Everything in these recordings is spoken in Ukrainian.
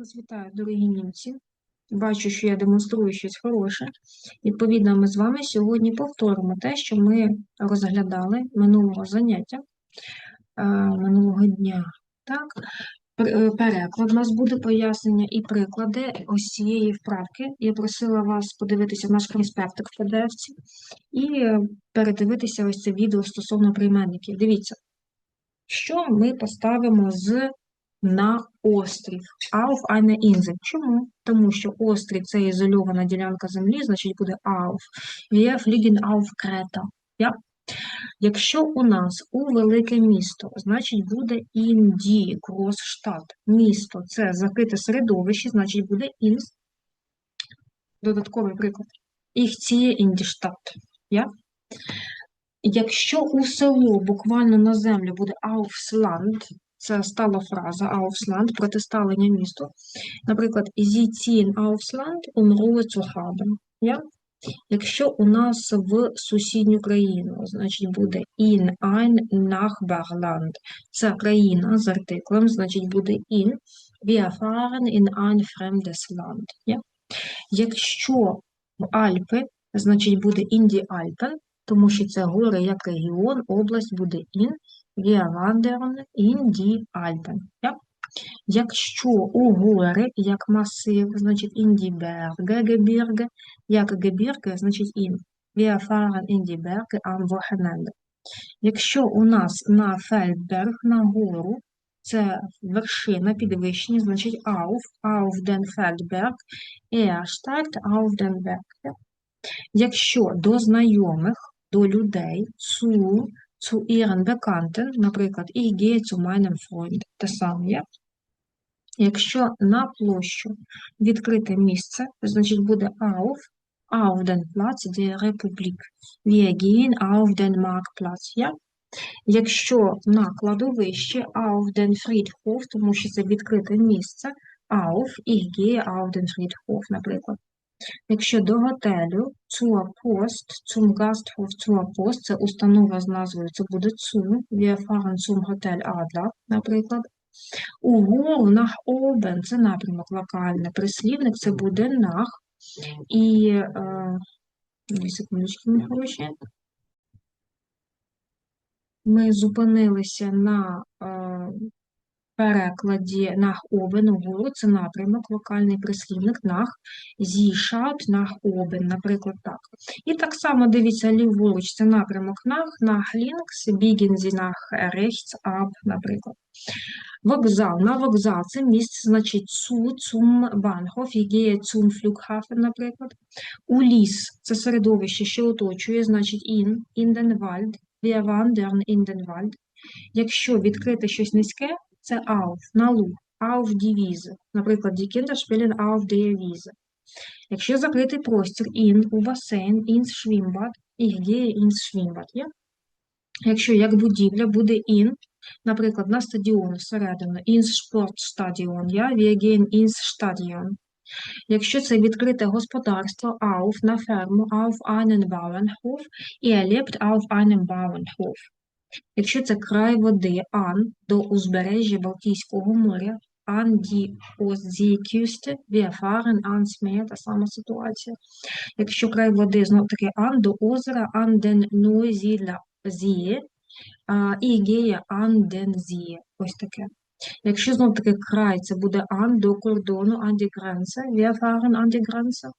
Вас вітаю, дорогі німці. Бачу, що я демонструю щось хороше. Відповідно, ми з вами сьогодні повторимо те, що ми розглядали минулого заняття, е, минулого дня. Так? Е, Переклад у нас буде пояснення і приклади ось цієї вправки. Я просила вас подивитися наш конспектик в PDF і е, передивитися ось це відео стосовно прийменників. Дивіться, що ми поставимо з на острів. Auf eine Insel. Чому? Тому що острів це ізольована ділянка землі, значить буде auf. Wir fliegen auf Kreta. Ja? Якщо у нас у велике місто, значить буде die Großstadt. Місто це закрите середовище, значить буде in. Додатковий приклад. In die Stadt. Ja? Якщо у село буквально на землю буде Land, це стала фраза aufs Land, протиставлення місту. Наприклад, Sie ziehen aufs Land, um Ruhe? Якщо у нас в сусідню країну, значить буде in ein Nachbarland. Це країна з артиклем, значить буде in. Wir fahren in ein fremdes Land. Я? Якщо в Альпи, значить буде in die Alpen, тому що це гори як регіон, область буде in. Якщо у гори як масив, значить in die Berge, Gebirge, як Gebirge, значить in. Якщо у нас на Feldberg, на гору, це вершина, підвищення, значить auf, auf den Feldberg, er Berg. Якщо до знайомих, до людей, zu ihren Bekannten, наприклад, ich gehe zu meinem Freund, те саме. Якщо на площу відкрите місце, значить буде auf, auf den Platz der Republik. Wir gehen auf den Marktplatz. Ja? Якщо на кладовище auf den Friedhof, тому що це відкрите місце, auf, ich gehe auf den Friedhof, наприклад. Якщо до готелю zur Post, zum Gasthof zur Post, це установа з назвою, це буде zu, wir fahren zum Hotel Adler, наприклад. Угору, nach oben, це напрямок локальний, прислівник це буде nach. І, е, дві секундочки, мої хороші. Ми зупинилися на е, перекладі nach oben, угору, це напрямок, локальний прислівник. Sie schaut nach наприклад, так. І так само дивіться ліворуч, це напрямок nach links, biegen Sie nach rechts ab, наприклад. Вокзал. На вокзал це місце, значить zum Bahnhof, ich gehe zum Flughafen, наприклад. У ліс це середовище, що оточує, значить den Wald, wir in den Якщо відкрити щось низьке, це auf, на луг, auf die Wiese. Наприклад, die Kinder spielen auf der Wiese. Якщо закритий простір in, у басейн, ins Schwimmbad, ich gehe ins Schwimmbad. Є? Якщо як будівля буде in, наприклад, на стадіон всередину, ins Sportstadion, я, wir gehen ins Stadion. Якщо це відкрите господарство, auf, на ферму, auf einen Bauernhof, er lebt auf einem Bauernhof. Якщо це край води, Ан до узбережжя Балтійського моря, Ан ді wir fahren ans та сама ситуація. Якщо край води, знов таки Ан до озера, an den Neusiedler See, а, ich gehe an den See. Ось таке. Якщо знов таки край, це буде an до кордону, Grenze.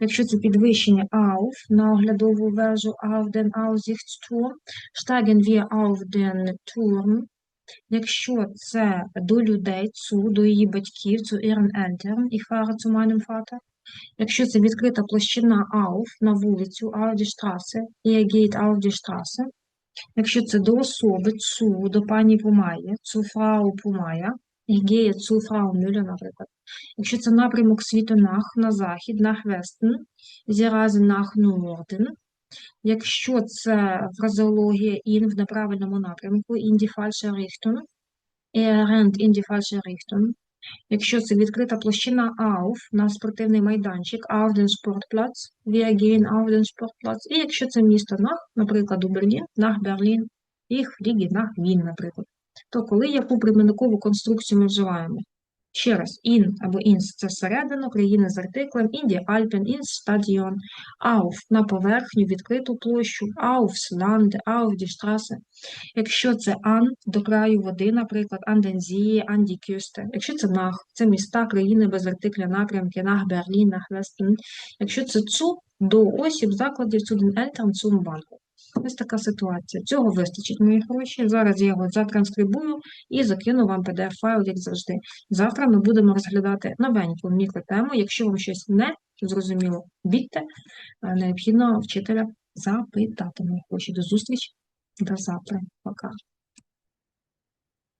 Якщо це підвищення auf на оглядову вежу, auf den Aussichtsturm, steigen wir auf den Turm. Якщо це до людей, zu, до її батьків, fahre zu meinem Vater. Якщо це відкрита площина auf die Straße, er geht auf die Straße. Якщо це до особи, цу, до пані Пумає, цу фрау Пумая, gehe zu Frau Müller, наприклад. Якщо це напрямок світу nach, на захід, nach Westen, sie reisen nach Norden. Якщо це фразеологія in в неправильному напрямку, falsche Richtung, er rennt in die falsche Richtung. Якщо це відкрита площина auf на спортивний майданчик, auf den Sportplatz, wir gehen auf Sportplatz. І якщо це місто nach, наприклад, у Берлін, nach Berlin, ich fliege nach Wien, наприклад. То коли яку прийменникову конструкцію ми вживаємо? Ще раз, in або ins – це всередину, країни з артиклем, die Alpen, ins Stadion, auf – на поверхню, відкриту площу, aufs Land, auf Straße. Якщо це an – до краю води, наприклад, an den See, an die Küste. Якщо це nach – це міста, країни без артикля, напрямки, nach Berlin, nach Westen. Якщо це zu – до осіб, закладів, zu den Eltern, zum Bahnhof. Ось така ситуація. Цього вистачить, мої хороші. Зараз я його затранскрибую і закину вам PDF-файл, як завжди. Завтра ми будемо розглядати новеньку мікротему. Якщо вам щось не зрозуміло, бідьте, е, необхідно вчителя запитати мої гроші. До зустрічі, до завтра. Пока.